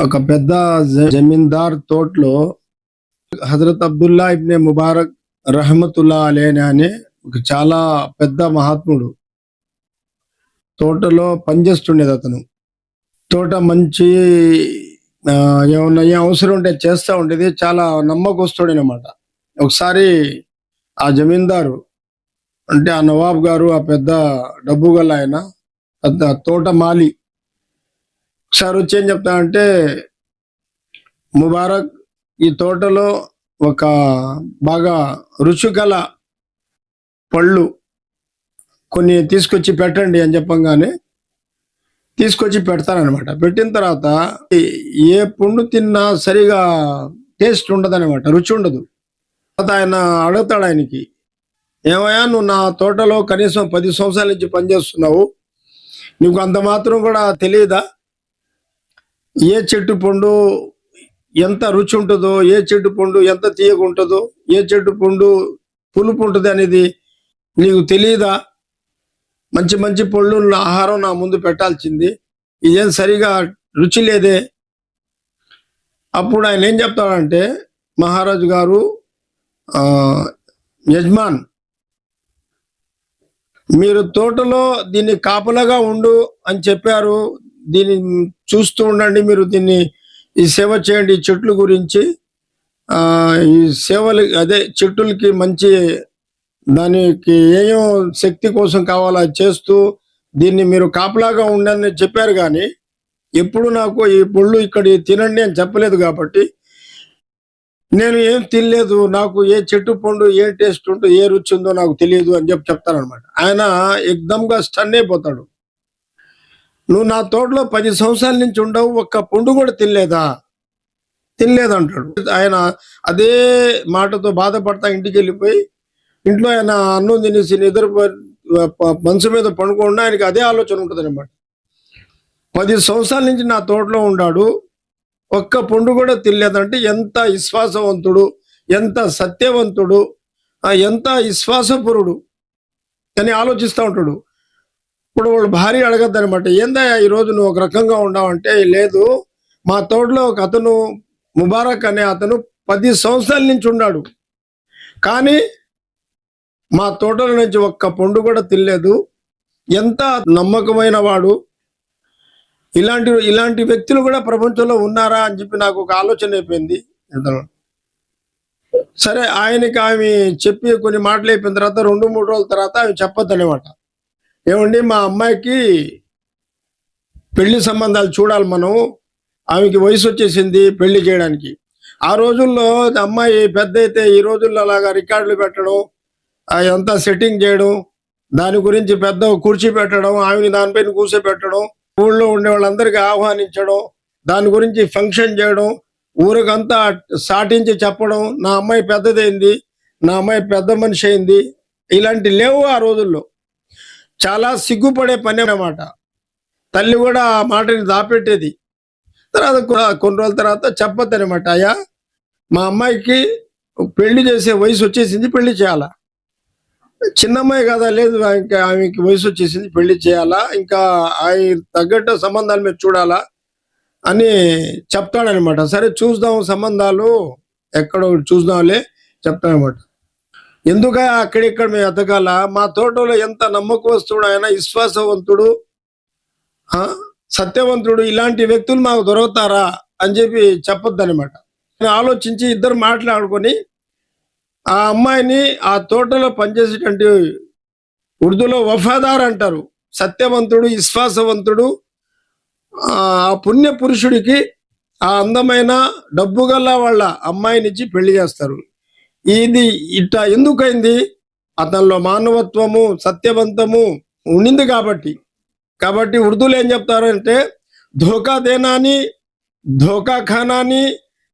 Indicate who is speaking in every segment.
Speaker 1: ఒక పెద్ద జ- జమీందార్ తోటలో హజరత్ అబ్దుల్లా ఇబ్నే ముబారక్ రహమతుల్లా అలేని అనే ఒక చాలా పెద్ద మహాత్ముడు. తోటలో పనిచేస్తుండేది అతను. తోట మంచి ఏమన్నా ఏ అవసరం ఉంటే చేస్తూ ఉండేది. చాలా నమ్మకస్తుడనమాట. ఒకసారి ఆ జమీందారు అంటే ఆ నవాబ్ గారు ఆ పెద్ద డబ్బు గల ఆయన పెద్ద తోట మాలి ఒకసారి వచ్చి ఏం చెప్తానంటే ముబారక్ ఈ తోటలో ఒక బాగా రుచిగల పళ్ళు కొన్ని తీసుకొచ్చి పెట్టండి అని చెప్పంగానే తీసుకొచ్చి పెడతారనమాట. పెట్టిన తర్వాత ఏ పండు తిన్నా సరిగా టేస్ట్ ఉండదనమాట రుచి ఉండదు. తర్వాత ఆయన అడుగుతాడు ఆయనకి ఏమయ్యా నువ్వు నా తోటలో కనీసం పది సంవత్సరాల నుంచి పనిచేస్తున్నావు నీకు అంత మాత్రం కూడా తెలియదా ఏ చెట్టు పండు ఎంత రుచి ఉంటుందో ఏ చెట్టు పండు ఎంత తీయగా ఉంటుందో ఏ చెట్టు పండు పులుపు ఉంటుంది అనేది నీకు తెలియదా? మంచి మంచి పళ్ళు ఆహారం నా ముందు పెట్టాల్సింది. ఇదేం సరిగా రుచి లేదే. అప్పుడు ఆయన ఏం చెప్తాడంటే మహారాజు గారు యజమాన్ మీరు తోటలో దీన్ని కాపలాగా ఉండు అని చెప్పారు. దీన్ని చూస్తూ ఉండండి మీరు దీన్ని ఈ సేవ చేయండి చెట్లు గురించి. ఈ సేవలు అదే చెట్టులకి మంచి దానికి ఏం శక్తి కోసం కావాలా చేస్తూ దీన్ని మీరు కాపలాగా ఉండని చెప్పారు కానీ ఎప్పుడు నాకు ఈ పుళ్ళు ఇక్కడ తినండి అని చెప్పలేదు కాబట్టి నేను ఏం తినలేదు నాకు ఏ చెట్టు పండు ఏ టేస్ట్ ఉందో ఏ రుచి ఉందో నాకు తెలియదు అని చెప్పి చెప్తానమాట ఆయన ఎగ్దమ్గా స్టన్ అయిపోతాడు. నువ్వు నా తోటలో పది సంవత్సరాల నుంచి ఉండవు ఒక్క పండు కూడా తినలేదా? తినలేదంటాడు. ఆయన అదే మాటతో బాధపడతా ఇంటికి వెళ్ళిపోయి ఇంట్లో ఆయన అన్నం తినేసి నిద్ర మనసు మీద పండుకుండా ఆయనకి అదే ఆలోచన ఉంటుంది అనమాట పది సంవత్సరాల నుంచి నా తోటలో ఉన్నాడు ఒక్క పండు కూడా తినలేదంటే ఎంత విశ్వాసవంతుడు ఎంత సత్యవంతుడు ఎంత విశ్వాసపురుడు అని ఆలోచిస్తూ ఉంటాడు. ఇప్పుడు వాళ్ళు భార్య అడగద్దు అనమాట ఏందా ఈ రోజు నువ్వు ఒక రకంగా ఉన్నావంటే లేదు మా తోటలో ఒక అతను ముబారక్ అనే అతను పది సంవత్సరాల నుంచి ఉన్నాడు. కానీ మా తోటల నుంచి ఒక్క పండు కూడా తినలేదు. ఎంత నమ్మకమైన వాడు. ఇలాంటి ఇలాంటి వ్యక్తులు కూడా ప్రపంచంలో ఉన్నారా అని చెప్పి నాకు ఒక ఆలోచన అయిపోయింది. సరే ఆయనకి ఆమె చెప్పి కొన్ని మాటలు అయిపోయిన తర్వాత రెండు మూడు రోజుల తర్వాత ఆమె చెప్పొద్దు అనమాట ఏమండి మా అమ్మాయికి పెళ్ళి సంబంధాలు చూడాలి మనం. ఆమెకి వయసు వచ్చేసింది పెళ్ళి చేయడానికి. ఆ రోజుల్లో అమ్మాయి పెద్ద అయితే ఈ రోజుల్లో అలాగా రికార్డులు పెట్టడం అంతా సెట్టింగ్ చేయడం దాని గురించి పెద్ద కుర్చీ పెట్టడం ఆమెని దానిపైన కూర్చోబెట్టడం ఊళ్ళో ఉండే వాళ్ళందరికీ ఆహ్వానించడం దాని గురించి ఫంక్షన్ చేయడం ఊరికంతా సాటించి చెప్పడం నా అమ్మాయి పెద్దదైంది నా అమ్మాయి పెద్ద మనిషి అయింది ఇలాంటి లేవు ఆ రోజుల్లో. చాలా సిగ్గుపడే పని అన్నమాట. తల్లి కూడా ఆ మాటని దాపెట్టేది. తర్వాత కొన్ని రోజుల తర్వాత చెప్పొద్దు అనమాట అయ్యా మా అమ్మాయికి పెళ్ళి చేసే వయసు వచ్చేసింది పెళ్ళి చేయాలా? చిన్న అమ్మాయి కదా లేదు ఇంకా ఆమెకి వయసు వచ్చేసింది పెళ్ళి చేయాలా? ఇంకా ఆయన తగ్గట్టు సంబంధాలు మీరు చూడాలా? అని చెప్తాడనమాట సరే చూద్దాం సంబంధాలు ఎక్కడో చూద్దాంలే చెప్తాడనమాట ఎందుక అక్కడిక్కడ మేము ఎదగాల? మా తోటలో ఎంత నమ్మకస్తుడు ఆయన విశ్వాసవంతుడు సత్యవంతుడు ఇలాంటి వ్యక్తులు మాకు దొరుకుతారా అని చెప్పి చెప్పొద్దు అనమాట ఆలోచించి ఇద్దరు మాట్లాడుకొని ఆ అమ్మాయిని ఆ తోటలో పనిచేసేటువంటి ఉర్దూలో వఫాదార్ అంటారు. సత్యవంతుడు విశ్వాసవంతుడు ఆ పుణ్య పురుషుడికి ఆ అందమైన డబ్బు గల్లా వాళ్ళ అమ్మాయినిచ్చి పెళ్ళి చేస్తారు. ఇది ఇట్లా ఎందుకైంది? అతనిలో మానవత్వము సత్యవంతము ఉండింది కాబట్టి. కాబట్టి ఉర్దూలు ఏం చెప్తారంటే ధోకా దేనాని ధోకా ఖానాని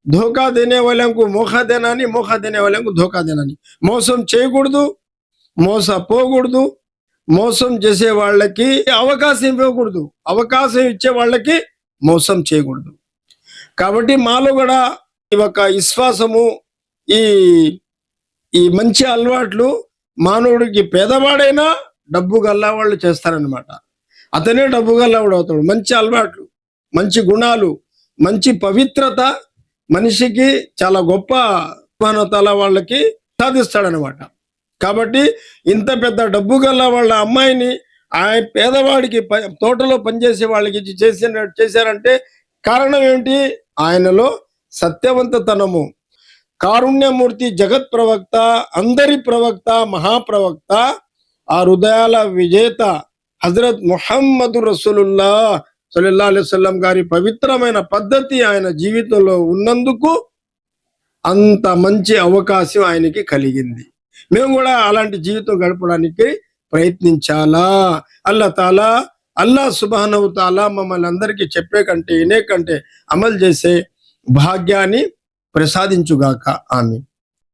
Speaker 1: ధోకా దేనే వాళ్ళకు మోఖా దేనాని మోఖా దేనే వాళ్ళకు ధోకా దేనాని. మోసం చేయకూడదు మోసపోకూడదు మోసం చేసే వాళ్ళకి అవకాశం ఇవ్వకూడదు అవకాశం ఇచ్చే వాళ్ళకి మోసం చేయకూడదు. కాబట్టి మాలో కూడా ఈ యొక్క విశ్వాసము ఈ ఈ మంచి అలవాట్లు మానవుడికి పేదవాడైనా డబ్బు గల్లా వాళ్ళు చేస్తారనమాట అతనే డబ్బు గల్లవాడు అవుతాడు. మంచి అలవాట్లు మంచి గుణాలు మంచి పవిత్రత మనిషికి చాలా గొప్ప మానవతల వాళ్ళకి సాధిస్తాడనమాట కాబట్టి ఇంత పెద్ద డబ్బు గల వాళ్ళ అమ్మాయిని ఆయన పేదవాడికి తోటలో పనిచేసే వాళ్ళకి చేసిన చేశారంటే కారణం ఏమిటి ఆయనలో సత్యవంతతనము. కారుణ్యమూర్తి జగత్ ప్రవక్త అందరి ప్రవక్త మహాప్రవక్త ఆ హృదయాల విజేత హజరత్ ముహమ్మదు రసూలుల్లా సల్లల్లా అలైవల్లం గారి పవిత్రమైన పద్ధతి ఆయన జీవితంలో ఉన్నందుకు అంత మంచి అవకాశం ఆయనకి కలిగింది. మేము కూడా అలాంటి జీవితం గడపడానికి ప్రయత్నించాలా? అల్లా తాలా అల్లా సుబానవు తాలా మమ్మల్ని అందరికీ చెప్పే కంటే వినే కంటే అమలు చేసే భాగ్యాన్ని ప్రసాదించుగాక. ఆమె